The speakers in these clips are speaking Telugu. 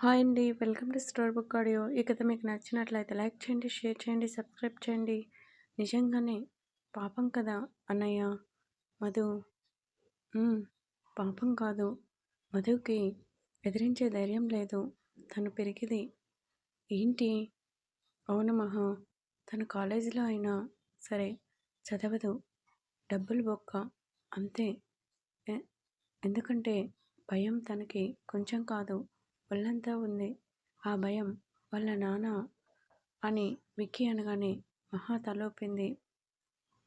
హాయ్ అండి. Welcome to store book audio. ఈ కథ మీకు నచ్చినట్లయితే లైక్ చేయండి షేర్ చేయండి సబ్స్క్రైబ్ చేయండి. నిజంగానే పాపం కదా అన్నయ్య? మధు. పాపం కాదు. మధుకి ఎదిరించే ధైర్యం లేదు. తను పెరిగిది. ఏంటి? అవును మహా. తను కాలేజీలో అయినా సరే చదవదు. డబ్బులు బొక్క. అంతే. ఎందుకంటే భయం తనకి కొంచెం కాదు. ఒళ్ళంతా ఉంది. ఆ భయం వాళ్ళ నాన్న అని విక్కీ అనగానే మహా తలూపింది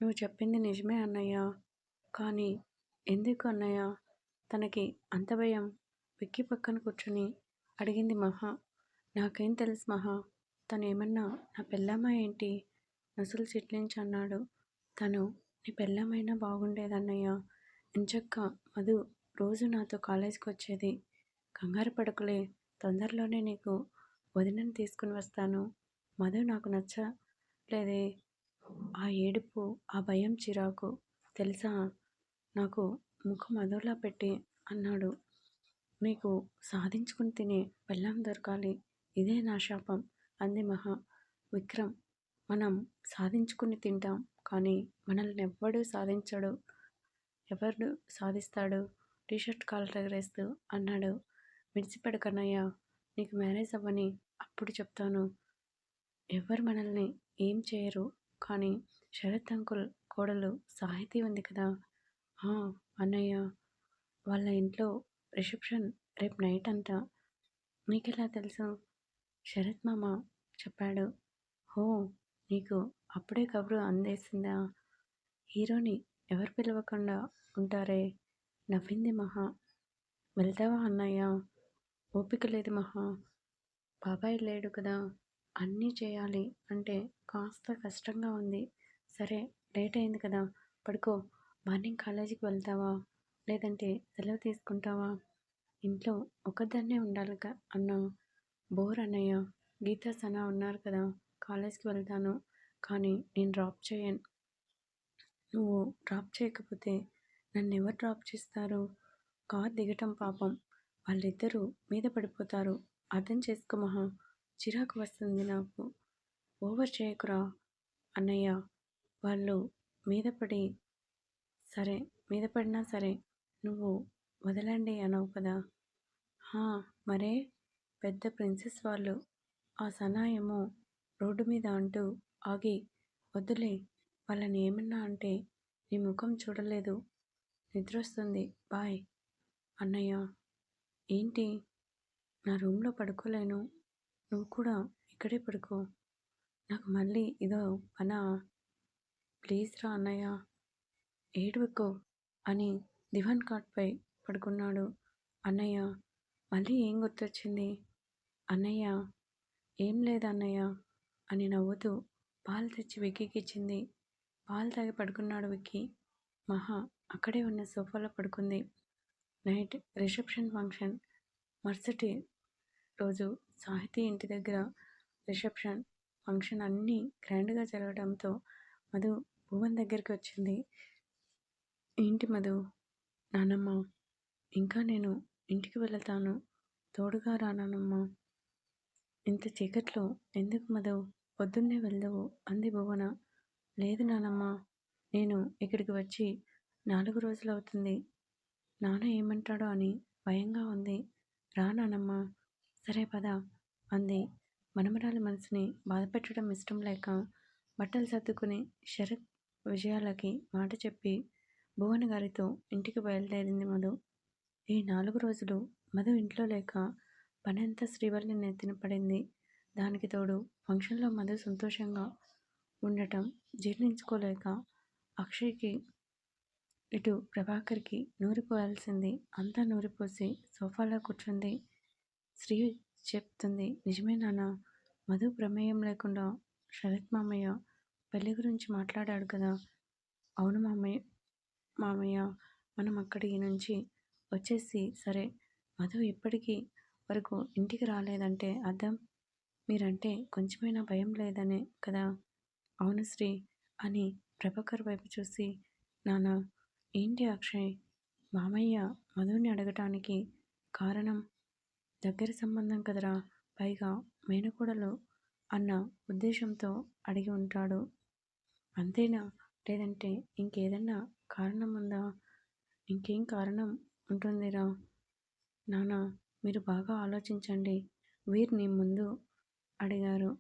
నువ్వు చెప్పింది నిజమే అన్నయ్య. కానీ ఎందుకు అన్నయ్య? తనకి అంత భయం? విక్కీ పక్కన కూర్చొని అడిగింది మహా. నాకేం తెలుసు మహా. తను ఏమన్నా నా పెళ్ళమ్మ ఏంటి? నసులు చిట్లించి అన్నాడు. తను నీ పెళ్ళమైనా బాగుండేదన్నయ్య. ఎంచక్క మధు రోజు నాతో కాలేజీకి వచ్చేది కంగారు పడకులే. తొందరలోనే నీకు వదినని తీసుకుని వస్తాను. మధు నాకు నచ్చలేదే. ఆ ఏడుపు ఆ భయం చిరాకు తెలుసా? నాకు ముఖం మధులా పెట్టి అన్నాడు. నీకు సాధించుకుని తినే బెల్లం దొరకాలి. ఇదే నా శాపం అంది మహా విక్రమ్. మనం సాధించుకుని తింటాం కానీ మనల్ని ఎవ్వడూ సాధించడు. ఎవరు సాధిస్తాడు? టీషర్ట్ కాలర్ ఎగరేస్తూ అన్నాడు. విడిచిపెడు కన్నయ్య నీకు మ్యారేజ్ అవ్వని అప్పుడు చెప్తాను. ఎవరు మనల్ని ఏం చేయరు కానీ శరత్ అంకుల్ కోడలు సాహితీ ఉంది కదా. "ఆ, అన్నయ్య. వాళ్ళ ఇంట్లో రిసెప్షన్ రేపు నైట్ అంతా నీకెలా తెలుసు? శరత్ మామ చెప్పాడు. హో నీకు అప్పుడే కబురు అందేసిందా? హీరోని ఎవరు పిలవకుండా ఉంటారే? నవ్వింది మహా. వెళ్తావా అన్నయ్య? ఓపిక లేదు మహా. బాబాయ్ లేడు కదా. అన్నీ చేయాలి అంటే కాస్త కష్టంగా ఉంది. సరే లేట్ అయింది కదా. పడుకో. మార్నింగ్ కాలేజీకి వెళ్తావా? లేదంటే సెలవు తీసుకుంటావా? ఇంట్లో ఒకదాన్నే ఉండాలి కదా అన్నా. బోర్ అన్నయ్య. గీతా సనా ఉన్నారు కదా. కాలేజ్కి వెళ్తాను. కానీ నేను డ్రాప్ చేయను. నువ్వు డ్రాప్ చేయకపోతే నన్ను ఎవరు డ్రాప్ చేస్తారు? కార్ దిగటం పాపం. వాళ్ళిద్దరూ మీద పడిపోతారు. అర్థం చేసుకో మహా చిరాకు వస్తుంది నాకు. ఓవర్ చేయకురా అన్నయ్య. వాళ్ళు మీద పడి సరే మీద పడినా సరే నువ్వు వదలండి అనవు కదా. హా మరే? పెద్ద ప్రిన్సెస్ వాళ్ళు ఆ సనా రోడ్డు మీద అంటూ ఆగి వద్దులే వాళ్ళని ఏమన్నా అంటే నీ ముఖం చూడలేదు. నిద్రొస్తుంది బాయ్ అన్నయ్య. ఏంటి? నా రూమ్లో పడుకోలేను. నువ్వు కూడా ఇక్కడే పడుకో. నాకు మళ్ళీ ఇదో పనా. ప్లీజ్ రా అన్నయ్య. ఏడుకో అని దివాన్ కాట్పై పడుకున్నాడు. అన్నయ్య మళ్ళీ ఏం గుర్తొచ్చింది? అన్నయ్య ఏం లేదు అన్నయ్య అని నవ్వుతూ పాలు తెచ్చి విక్కీకి ఇచ్చింది పాలు తాగి పడుకున్నాడు విక్కీ. మహా అక్కడే ఉన్న సోఫాలో పడుకుంది. Night reception function. మరుసటి రోజు సాహితీ ఇంటి దగ్గర రిసెప్షన్ ఫంక్షన్ అన్నీ గ్రాండ్గా జరగడంతో మధు భువన్ దగ్గరికి వచ్చింది. ఏంటి మధు? నానమ్మ ఇంకా నేను ఇంటికి వెళతాను. తోడుగా రానానమ్మ ఇంత చీకట్లో ఎందుకు మధు? పొద్దున్నే వెళ్దావు అంది భువన. లేదు నానమ్మ నేను ఇక్కడికి వచ్చి నాలుగు రోజులు అవుతుంది నాన్న ఏమంటాడో అని భయంగా ఉంది. రా నానమ్మ సరే పద అంది. మనమరాలి మనసుని బాధపెట్టడం ఇష్టం లేక బట్టలు సర్దుకుని శరత్ విజయాలకి మాట చెప్పి భువన్ గారితో ఇంటికి బయలుదేరింది మధు. ఈ నాలుగు రోజులు మధు ఇంట్లో లేక పనంతా శ్రీవల్లి నెత్తిన పడింది. దానికి తోడు ఫంక్షన్లో మధు సంతోషంగా ఉండటం జీర్ణించుకోలేక అక్షయ్కి ఇటు ప్రభాకర్కి నూరిపోయాల్సింది అంతా నూరిపోసి సోఫాలో కూర్చుంది. శ్రీ చెప్తుంది నిజమే నాన్న మధు ప్రమేయం లేకుండా శరత్ మామయ్య పెళ్ళి గురించి మాట్లాడాడు కదా. అవును మామయ్య మామయ్య మనం అక్కడి నుంచి వచ్చేసి సరే మధు ఇప్పటికీ వరకు ఇంటికి రాలేదంటే అర్థం? మీరంటే కొంచెమైనా భయం లేదనే కదా. అవును శ్రీ అని ప్రభాకర్ వైపు చూసి నాన్న ఏంటి అక్షయ్? మామయ్య మధుని అడగటానికి కారణం దగ్గర సంబంధం కదరా? పైగా మేనకోడలు అన్న ఉద్దేశంతో అడిగి ఉంటాడు. అంతేనా? లేదంటే ఇంకేదన్నా కారణం ఉందా ఇంకేం కారణం ఉంటుందిరా? నానా మీరు బాగా ఆలోచించండి. వీరిని ముందు అడిగారు.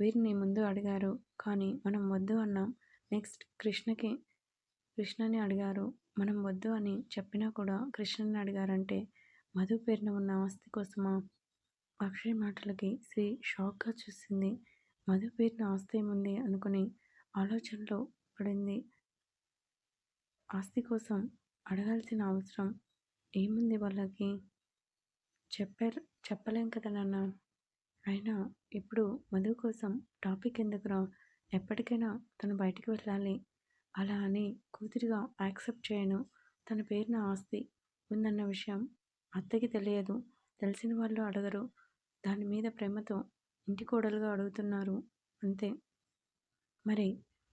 వీరిని ముందు అడిగారు. కానీ మనం వద్దు అన్నాం. నెక్స్ట్ కృష్ణకి కృష్ణని అడిగారు. మనం వద్దు అని చెప్పినా కూడా కృష్ణని అడిగారంటే మధు పేరున ఉన్న ఆస్తి కోసమా? అక్షయ్ మాటలకి శ్రీ షాక్గా చూసింది. మధు పేరున ఆస్తి ఏముంది అనుకుని ఆలోచనలో పడింది. ఆస్తి కోసం అడగాల్సిన అవసరం ఏముంది వాళ్ళకి? చెప్పారు చెప్పలేం కదా నాన్న. అయినా ఇప్పుడు మధు కోసం టాపిక్ ఎందుకురా? ఎప్పటికైనా తను బయటికి వెళ్ళాలి. అలా అని కూతురిగా యాక్సెప్ట్ చేయను. తన పేరున ఆస్తి ఉందన్న విషయం అత్తకి తెలియదు. తెలిసిన వాళ్ళు అడగరు. దాని మీద ప్రేమతో ఇంటి కోడలుగా అడుగుతున్నారు. అంతే. మరి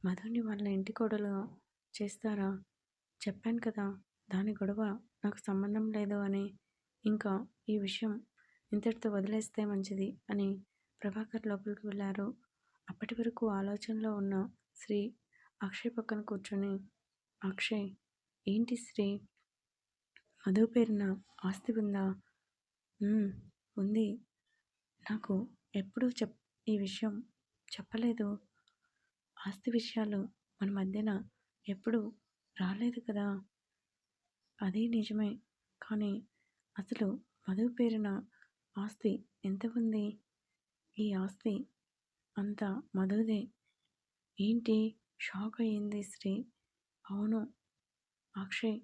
మధుని వాళ్ళ ఇంటి కోడలుగా చేస్తారా? చెప్పాను కదా దాని గొడవ నాకు సంబంధం లేదు అని. ఇంకా ఈ విషయం ఇంతటితో వదిలేస్తే మంచిది అని ప్రభాకర్ లోపలికి వెళ్ళారు. అప్పటి వరకు ఆలోచనలో ఉన్న శ్రీ అక్షయ్ పక్కన కూర్చొని అక్షయ్ ఏంటి శ్రీ? మధు పేరున ఆస్తి ఉందా? ఉంది. నాకు ఎప్పుడూ చెప్ ఈ విషయం చెప్పలేదు. ఆస్తి విషయాలు మన మధ్యన ఎప్పుడు రాలేదు కదా? అది నిజమే. కానీ అసలు మధు పేరున ఆస్తి ఎంత ఉంది? ఈ ఆస్తి అంతా మధుదే. ఏంటి? షాక్ అయ్యింది శ్రీ. అవును అక్షయ్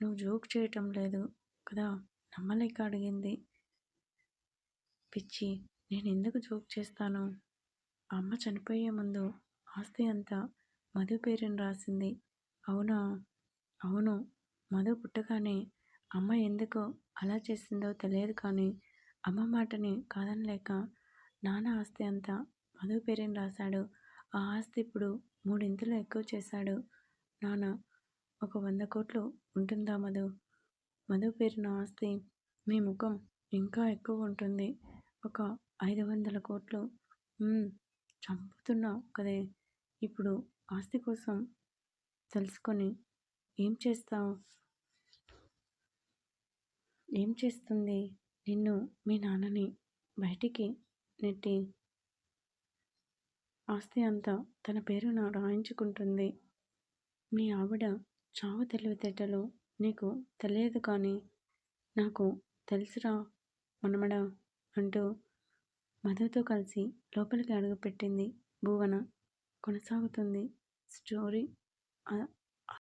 నువ్వు జోక్ చేయటం లేదు కదా? నమ్మలేక అడిగింది. పిచ్చి నేను ఎందుకు జోక్ చేస్తాను? అమ్మ చనిపోయే ముందు ఆస్తి అంతా మధు పేరుని రాసింది. అవునా? అవును మధు పుట్టగానే అమ్మ ఎందుకో అలా చేసిందో తెలియదు కానీ అమ్మ మాటని కాదనలేక నాన్న ఆస్తి అంతా మధు పేరుని రాశాడు. ఆ ఆస్తి ఇప్పుడు మూడింతలు ఎక్కువ చేశాడు. నాన్న ఒక వంద కోట్లు ఉంటుందా మధు? మధు పేరున ఆస్తి మీ ముఖం ఇంకా ఎక్కువ ఉంటుంది. ఒక ఐదు వందల కోట్లు. చంపుతున్నావు కదే. ఇప్పుడు ఆస్తి కోసం తెలుసుకొని ఏం చేస్తావు? ఏం చేస్తుంది? నిన్ను మీ నాన్నని బయటికి నెట్టి ఆస్తి అంతా తన పేరున రాయించుకుంటుంది. మీ ఆవిడ చావు తెలివితేటలు నీకు తెలియదు కానీ నాకు తెలుసురా మనమడా అంటూ మధుతో కలిసి లోపలికి అడుగుపెట్టింది భువన. కొనసాగుతుంది స్టోరీ.